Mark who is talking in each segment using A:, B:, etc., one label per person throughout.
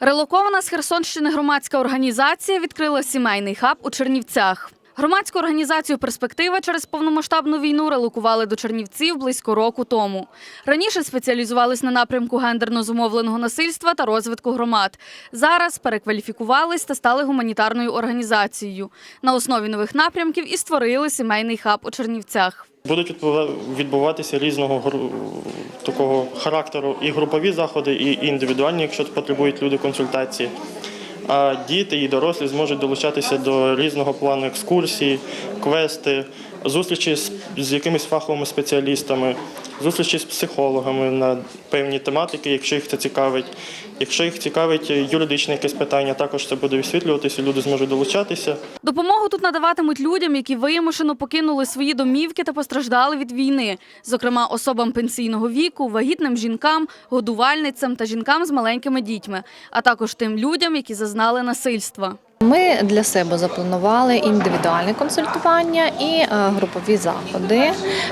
A: Релокована з Херсонщини громадська організація відкрила сімейний хаб у Чернівцях. Громадську організацію Перспектива через повномасштабну війну релокували до Чернівців близько року тому. Раніше спеціалізувались на напрямку гендерно зумовленого насильства та розвитку громад. Зараз перекваліфікувались та стали гуманітарною організацією. На основі нових напрямків і створили сімейний хаб у Чернівцях.
B: Будуть відбува- відбуватися різного такого характеру і групові заходи, і індивідуальні, якщо потребують люди консультації. А діти і дорослі зможуть долучатися до різного плану екскурсій, квести, зустрічі з, з якимись фаховими спеціалістами, зустрічі з психологами на певні тематики, якщо їх це цікавить. Якщо їх цікавить юридичне якесь питання, також це буде висвітлюватися, люди зможуть долучатися.
A: Допомогу тут надаватимуть людям, які вимушено покинули свої домівки та постраждали від війни, зокрема особам пенсійного віку, вагітним жінкам, годувальницям та жінкам з маленькими дітьми, а також тим людям, які зазнали насильства.
C: Ми для себе запланували індивідуальне консультування і е, групові заходи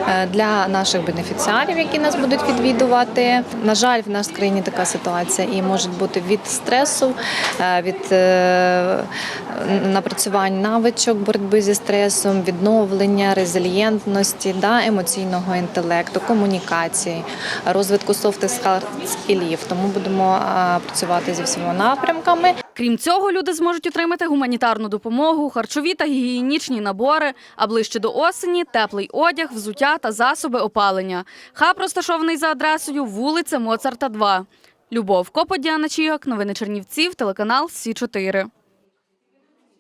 C: е, для наших бенефіціарів, які нас будуть відвідувати. На жаль, в нашій країні така ситуація і може бути від стресу, е, від напрацювань навичок боротьби зі стресом, відновлення, резильєнтності, емоційного інтелекту, комунікації, розвитку софт скілів. Тому будемо працювати зі всіма напрямками.
A: Крім цього, люди зможуть отримати гуманітарну допомогу, харчові та гігієнічні набори, а ближче до осені теплий одяг, взуття та засоби опалення. Хаб розташований за адресою вулиця Моцарта, 2. Любов Коподіана Чігак, новини Чернівців, телеканал Сі 4